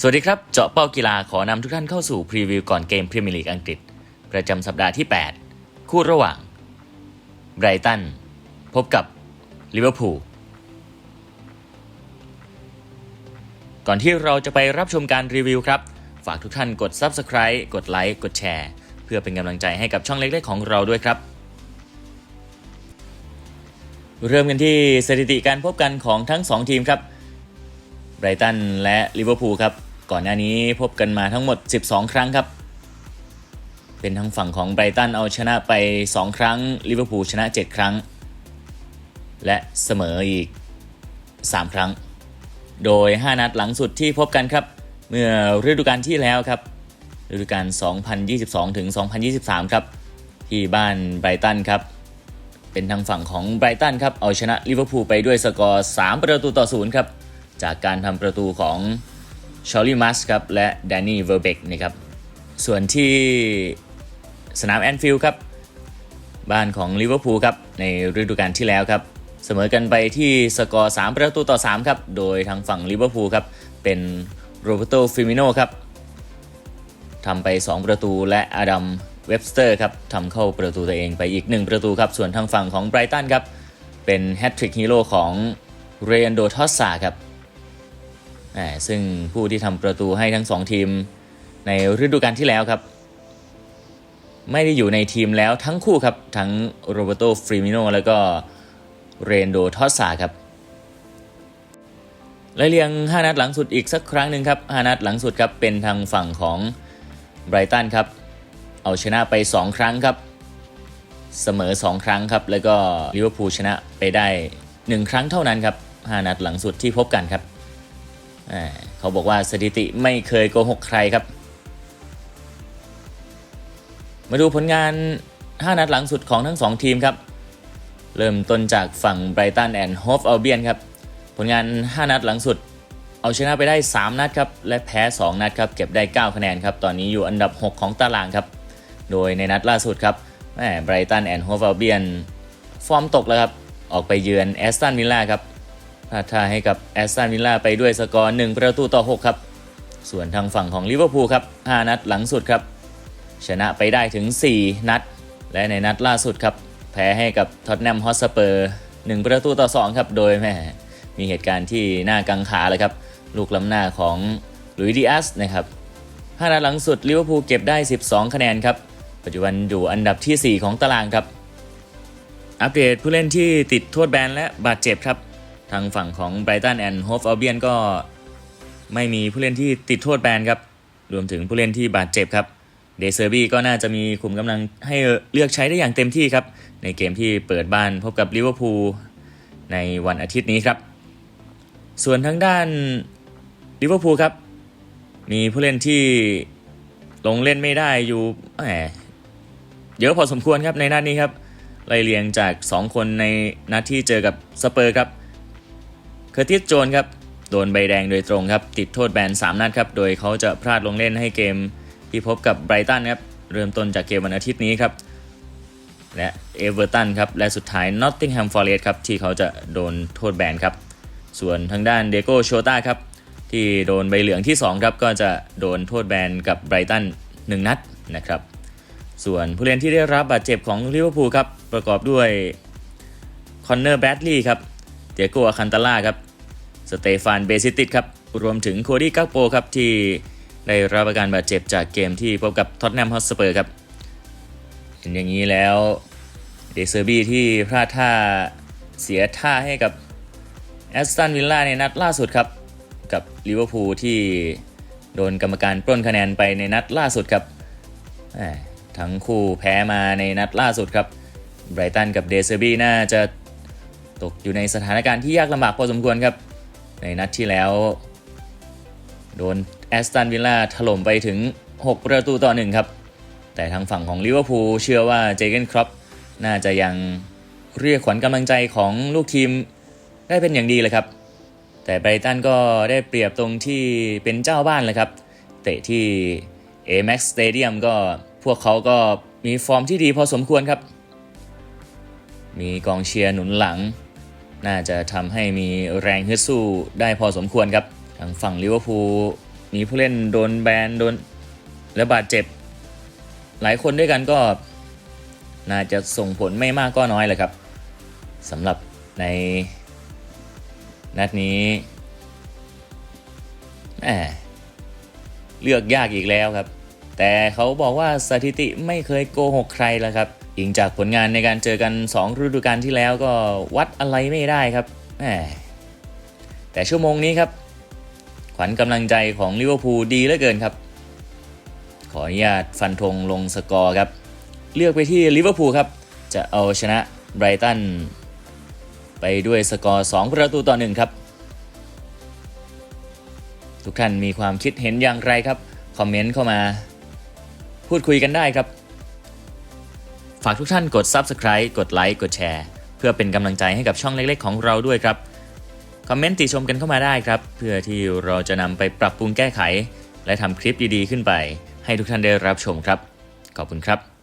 สวัสดีครับ เจาะเป้ากีฬาขอนำทุกท่านเข้าสู่พรีวิวก่อนเกมพรีเมียร์ลีกอังกฤษ ประจำสัปดาห์ที่ 8 คู่ระหว่างไบรตันพบกับลิเวอร์พูลก่อนที่เราจะไปรับชมการรีวิวครับ ฝากทุกท่านกด Subscribe กดไลค์กดแชร์เพื่อเป็นกำลังใจให้กับช่องเล็กๆของเราด้วยครับ เริ่มกันที่สถิติการพบกันของทั้ง 2 ทีมครับไบรตันและลิเวอร์พูลครับ ก่อนหน้านี้พบกันมาทั้งหมด 12 ครั้งครับ เป็นทางฝั่งของไบรตันเอาชนะไป 2 ครั้งลิเวอร์พูลชนะ 7 ครั้ง และเสมออีก 3 ครั้ง โดย 5 นัดหลังสุดที่พบกันครับ เมื่อฤดูกาลที่แล้วครับฤดูกาล 2022 ถึง 2023 ครับ ที่บ้านไบรตันครับ เป็นทางฝั่งของไบรตันครับ เอาชนะลิเวอร์พูลไปด้วยสกอร์ 3 ประตูต่อ 0 ครับ จากการทำประตูของ ชอลลี่มัสครับและแดนนี่เวอร์เบกนะครับส่วนที่สนามแอนฟิลด์ครับบ้านของลิเวอร์พูลครับในฤดูกาลที่แล้วครับเสมอกันไปที่สกอร์ 3 ประตูต่อ 3 ครับ โดยทางฝั่งลิเวอร์พูลครับเป็นโรเบโตฟิมิโนครับทำไป 2 ประตูและอดัมเว็บสเตอร์ครับทำเข้าประตูตัวเองไปอีก 1 ประตูครับ ส่วนทางฝั่งของไบรตันครับ เป็นแฮตทริกฮีโร่ของเรนโดทอสซาครับ ซึ่งผู้ที่ทำประตูให้ทั้ง2ทีมในฤดูกาลที่แล้วครับ ไม่ได้อยู่ในทีมแล้วทั้งคู่ครับ ทั้งโรเบโตฟริมิโนแล้วก็เรนโดทอสซาครับไล่เรียง 5 นัดหลังสุดอีกสักครั้งหนึ่งครับ 5 นัดหลังสุดครับ เป็นทางฝั่งของไบรตันครับ เอาชนะไป 2 ครั้งครับ เสมอ 2 ครั้งครับ แล้วก็ลิเวอร์พูลชนะไปได้ 1 ครั้งเท่านั้นครับ 5 นัดหลังสุดที่พบกันครับ เขาบอกว่าสถิติไม่เคยโกหกใครครับ มาดูผลงาน 5 นัดหลังสุดของทั้ง 2 ทีมครับ เริ่มต้นจากฝั่งไบรตันแอนด์โฮฟอัลเบียนครับ ผลงาน 5 นัดหลังสุด เอาชนะไปได้ 3 นัดครับ และแพ้ 2 นัดครับ เก็บได้ 9 คะแนนครับ ตอนนี้อยู่อันดับ 6 ของตารางครับ โดยในนัดล่าสุดครับแหมไบรตันแอนด์โฮฟอัลเบียนฟอร์มตกแล้วครับ ออกไปเยือนแอสตันวิลล่าครับ พลาดท่าให้กับแอสตันวิลล่าไปด้วยสกอร์1ประตูต่อ 6 ครับ ส่วนทางฝั่งของลิเวอร์พูลครับ 5 นัดหลังสุดครับ ชนะไปได้ถึง 4 นัด และในนัดล่าสุดครับ แพ้ให้กับท็อตแนมฮอตสเปอร์1ประตูต่อ 2 ครับ โดยแม่มีเหตุการณ์ที่น่ากังขาเลยครับ ลูกล้ำหน้าของลุยดิอัสนะครับ5นัดหลังสุดลิเวอร์พูลเก็บได้ 12 คะแนนครับ ปัจจุบันอยู่อันดับทีสี่4 ของตารางครับ อัปเดตผู้เล่นที่ติดโทษแบนและบาดเจ็บครับ ทางฝั่งของไบรตันแอนด์โฮฟอัลเบียนก็ไม่มีผู้เล่นที่ติดโทษแบนครับ รวมถึงผู้เล่นที่บาดเจ็บครับ เดเซอร์บีก็น่าจะมีขุมกำลังให้เลือกใช้ได้อย่างเต็มที่ครับ ในเกมที่เปิดบ้านพบกับลิเวอร์พูลในวันอาทิตย์นี้ครับ ส่วนทางด้านลิเวอร์พูลครับ มีผู้เล่นที่ลงเล่นไม่ได้อยู่แหมเยอะพอสมควรครับในนัดนี้ครับไล่เรียงจาก 2 คนในนัดที่เจอกับสเปอร์ครับ เคอร์ติสโจนครับโดนใบแดงโดยตรงครับ ติดโทษแบน 3 นัดครับ โดยเขาจะพลาดลงเล่นให้เกมที่พบกับไบรตันครับ เริ่มต้นจากเกมวันอาทิตย์นี้ครับ และเอเวอร์ตันครับ และสุดท้ายนอตติงแฮมฟอร์เรสครับ ที่เขาจะโดนโทษแบนครับ ส่วนทางด้านเดโกโชตาครับ ที่โดนใบเหลืองที่ 2 ครับ ก็จะโดนโทษแบนกับไบรตัน1 นัดนะครับ ส่วนผู้เล่นที่ได้รับบาดเจ็บของลิเวอร์พูลครับ ประกอบด้วยคอนเนอร์แบดลีย์ครับ เดียโกอาคันตาล่าครับ เตฟานเบซิติสครับ รวมถึงโคดี้กักโปครับ ที่ได้รับอาการบาดเจ็บจากเกมที่พบกับท็อตแนมฮอตสเปอร์ครับ เห็นอย่างนี้แล้วเดเซอร์บีที่พลาดท่าเสียท่าให้กับแอสตันวิลล่าในนัดล่าสุดครับ กับลิเวอร์พูลที่โดนกรรมการปล้นคะแนนไปในนัดล่าสุดครับทั้งคู่แพ้มาในนัดล่าสุดครับไบรตันกับเดเซอร์บีน่าจะตกอยู่ในสถานการณ์ที่ยากลำบากพอสมควรครับ ในนัดที่แล้ว โดนแอสตันวิลล่าถล่มไปถึง 6 ประตูต่อหนึ่งครับ แต่ทางฝั่งของลิเวอร์พูลเชื่อว่าเจเกนครอปน่าจะยังเรียกขวัญกำลังใจของลูกทีมได้เป็นอย่างดีเลยครับ แต่ไบรตันก็ได้เปรียบตรงที่เป็นเจ้าบ้านเลยครับ เตะที่ Amex Stadium ก็พวกเขาก็มีฟอร์มที่ดีพอสมควรครับ มีกองเชียร์หนุนหลัง น่าจะทำให้มีแรงฮึดสู้ได้พอสมควรครับ ทางฝั่งลิเวอร์พูลมีผู้เล่นโดนแบนโดนและบาดเจ็บ หลายคนด้วยกันก็ น่าจะส่งผลไม่มากก็น้อยแหละครับสำหรับในนัดนี้แหมเลือกยากอีกแล้วครับ แต่เขาบอกว่าสถิติไม่เคยโกหกใครแล้วครับ อิงจากผลงานในการเจอกัน 2 ฤดูกาลที่แล้วก็วัดอะไรไม่ได้ครับแหมแต่ชั่วโมงนี้ครับ ขวัญกำลังใจของลิเวอร์พูลดีเหลือเกินครับ ขออนุญาตฟันธงลงสกอร์ครับ เลือกไปที่ลิเวอร์พูลครับ จะเอาชนะไบรตันไปด้วยสกอร์ 2 ประตูต่อ 1 ครับ ทุกท่านมีความคิดเห็นอย่างไรครับ คอมเมนต์เข้ามา พูดคุยกันได้ครับ ฝากทุกท่านกด Subscribe กดไลค์กดแชร์ เพื่อเป็นกำลังใจให้กับช่องเล็กๆ ของเราด้วยครับ คอมเมนต์ติชมกันเข้ามาได้ครับ เพื่อที่เราจะนำไปปรับปรุงแก้ไข และทำคลิปดีๆขึ้นไป ให้ทุกท่านได้รับชมครับ ขอบคุณครับ